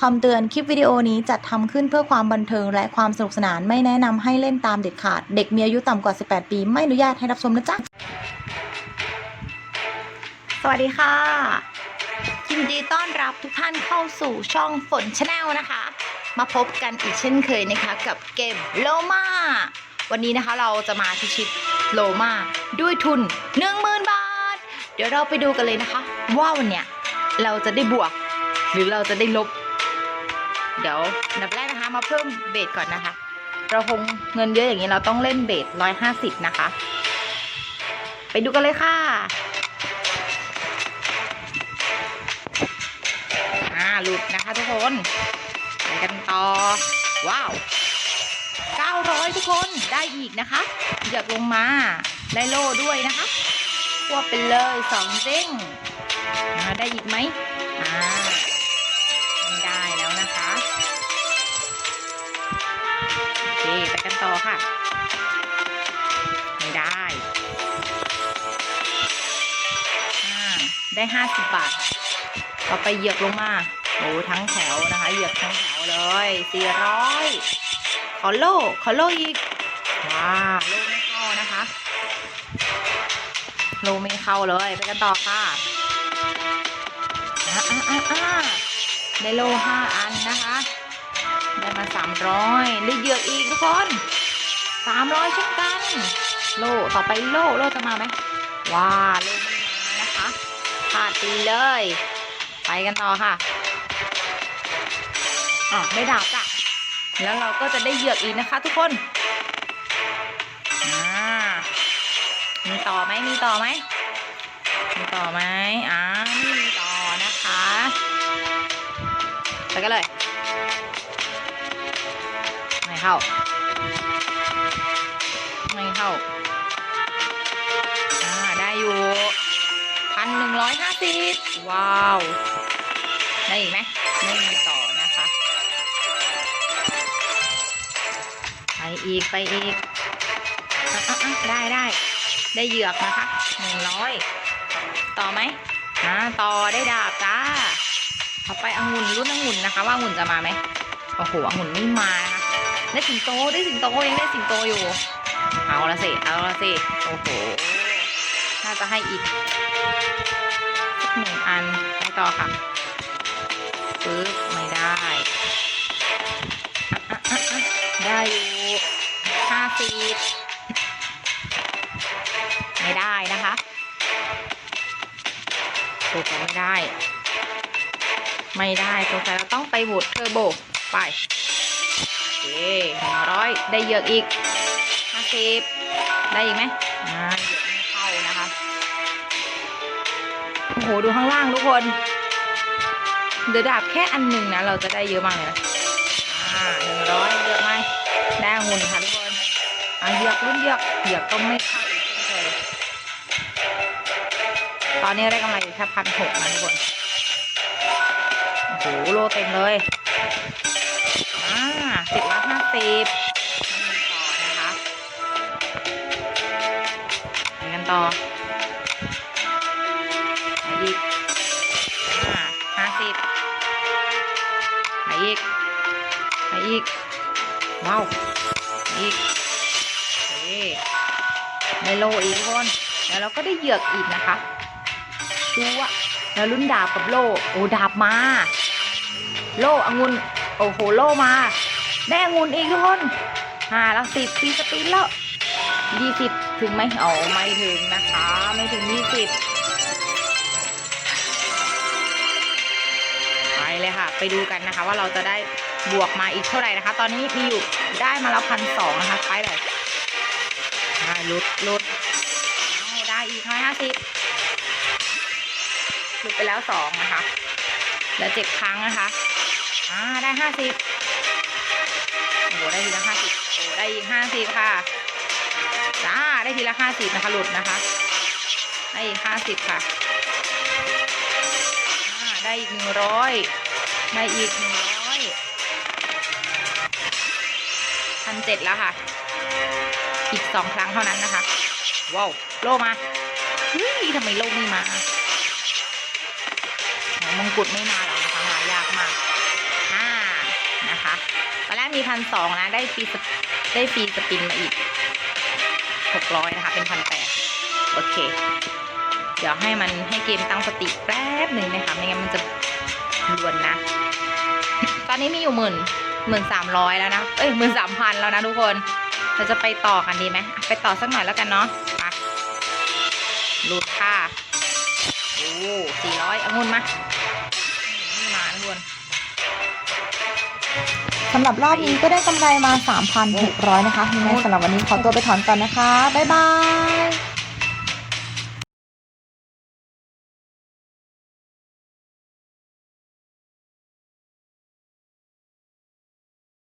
คำเตือนคลิปวิดีโอนี้จัดทำขึ้นเพื่อความบันเทิงและความสนุกสนานไม่แนะนำให้เล่นตามเด็ดขาด เด็กมีอายุต่ำกว่า 18 ปี ไม่อนุญาตให้รับชมนะจ๊ะ สวัสดีค่ะยินดีต้อนรับทุกท่านเข้าสู่ช่องฝนชาแนลนะคะ มาพบกันอีกเช่นเคยนะคะ กับเกมโลมาวันนี้นะคะเราจะมาพิชิตโลมาด้วยทุน 10,000 บาท เดี๋ยวเราไปดูกันเลยนะคะ ว่าวันเนี้ยเราจะได้บวก หรือเราจะได้ลบ เดี๋ยวอันดับแรกนะคะมาเพิ่มเบสก่อนนะคะ เราคงเงินเยอะอย่างนี้เราต้องเล่นเบสร้อยห้าสิบนะคะ ไปดูกันเลยค่ะอ่าหลุดนะคะทุกคนไปกันต่อ ว้าว900ทุกคนได้อีกนะคะเหยือกลงมาได้โล่ด้วยนะคะควบไปเลยสองเด้งอ่าได้อีกไหมอ่า ค่ะ ไม่ได้อ่าได้ 50 บาทต่อไปเหยียบลงมาโอ้ทั้งแถวนะคะ เหยียบทั้งแถวเลย400ขอโล่ขอโล่อีกว้าโล่ไม่เข้านะคะโล่ไม่เข้าเลยไปกันต่อค่ะอะอะอะอะได้โล่ห้าอันนะคะ ได้มาสามร้อยได้เหยือกอีกทุกคน สามร้อยเช่นกัน โลต่อไปโลโลจะมาไหมว้าโล่ไม่มานะคะพลาดตีเลย ไปกันต่อค่ะอ๋อได้ดาบจ้ะแล้วเราก็จะได้เหยือกอีกนะคะ ทุกคนมีต่อไหมมีต่อไหมมีต่อไหมอ่าไม่มีต่อนะคะไปกันเลยไม่เข้า ไม่เข้า อ่า ได้อยู่พันหนึ่งร้อยห้าสิบว้าว ได้อีกไหมไม่มีต่อนะคะ ไปอีก ไปอีกอะอะอะได้ได้ ได้เหยือกนะคะหนึ่งร้อยต่อไหมอ่าต่อได้ดาบจ้าเอาไปองุ่นรุ่นองุ่นนะคะ ว่าองุ่นจะมาไหมโอ้โหองุ่นไม่มานะคะได้สิงโตได้สิงโตยังได้สิงโตอยู่ เอาละสิ เอาละสิ โอ้โห น่าจะให้อีกสักหนึ่งอันไปต่อค่ะปึ๊บไม่ได้อะอะอะได้อยู่ห้าสิบไม่ได้นะคะถูกไม่ได้ ไม่ได้สงสัยเราต้องไปโหวตเทอร์โบ ไปโอเคหนึ่งร้อยได้เยอกอีก สิบได้อีกไหมอ่าเหยือกไม่เข้านะคะโอ้โหดูข้างล่างทุกคนเดี๋ยวดาบแค่อันหนึ่งนะ เราจะได้เยอะมากเลยนะอ่าหนึ่งร้อยเยอะไหมได้องุ่นค่ะทุกคนอ่าเหยือกรุ่นเหยือกเหยือกก็ไม่เข้าอีกเช่นเคยตอนนี้ได้กำไรอยู่แค่พันหกนะทุกคนโอ้โหโลเต็มเลยอ่าสิบละห้าสิบ ต่อไปอีกอ่าห้าสิบไปอีกไปอีกว้าวอีกโอเคได้โลอีกทุกคนแล้วเราก็ได้เหยือกอีกนะคะดูอะแล้วรุ่นดาบกับโลโอ้ดาบมา โลองุ่นโอ้โหโลมาได้องุ่นอีกทุกคนห้าแล้วสิบปีสปินแล้วยี่สิบ ถึงไหมอ๋อไม่ถึงนะคะ ไม่ถึงยี่สิบไปเลยค่ะ ไปดูกันนะคะ ว่าเราจะได้บวกมาอีกเท่าไหร่นะคะ ตอนนี้มีอยู่ได้มาแล้วพันสองนะคะไปเลยอ่าลุดลุดเอาได้อีกร้อยห้าสิบหลุดไปแล้วสองนะคะ แล้วเจ็ดครั้งนะคะอ่าได้ห้าสิบโอ้ได้ทีละห้าสิบโอ้ได้อีกห้าสิบค่ะ จ้าได้ทีละห้าสิบนะคะหลุดนะคะได้อีกห้าสิบค่ะอ่าได้อีกหนึ่งร้อยได้อีกหนึ่งร้อยพันเจ็ดแล้วค่ะ อีกสองครั้งเท่านั้นนะคะ ว้าวโลมาเฮ้ยทำไมโลไม่มาหัวมงกุฎไม่มาหรอกนะคะหายากมากห้านะคะตอนแรกมีพันสองนะ ได้ฟรีสได้ฟรีสปินมาอีก หกร้อยนะคะ เป็นพันแปดโอเค เดี๋ยวให้มันให้เกมตั้งสติแป๊บหนึ่งนะคะ ไม่งั้นมันจะลวนนะ ตอนนี้มีอยู่หมื่นหมื่นสามร้อยแล้วนะ เอ้ยหมื่นสามพันแล้วนะทุกคน เราจะไปต่อกันดีไหม ไปต่อสักหน่อยแล้วกันเนาะมาลุดค่ะ โอ้สี่ร้อยองุ่นมามาทุกคน สำหรับรอบนี้ก็ได้กำไรมา 3,600 นะคะยังไงสำหรับวันนี้ขอตัวไปถอนก่อนนะคะ บ๊ายบาย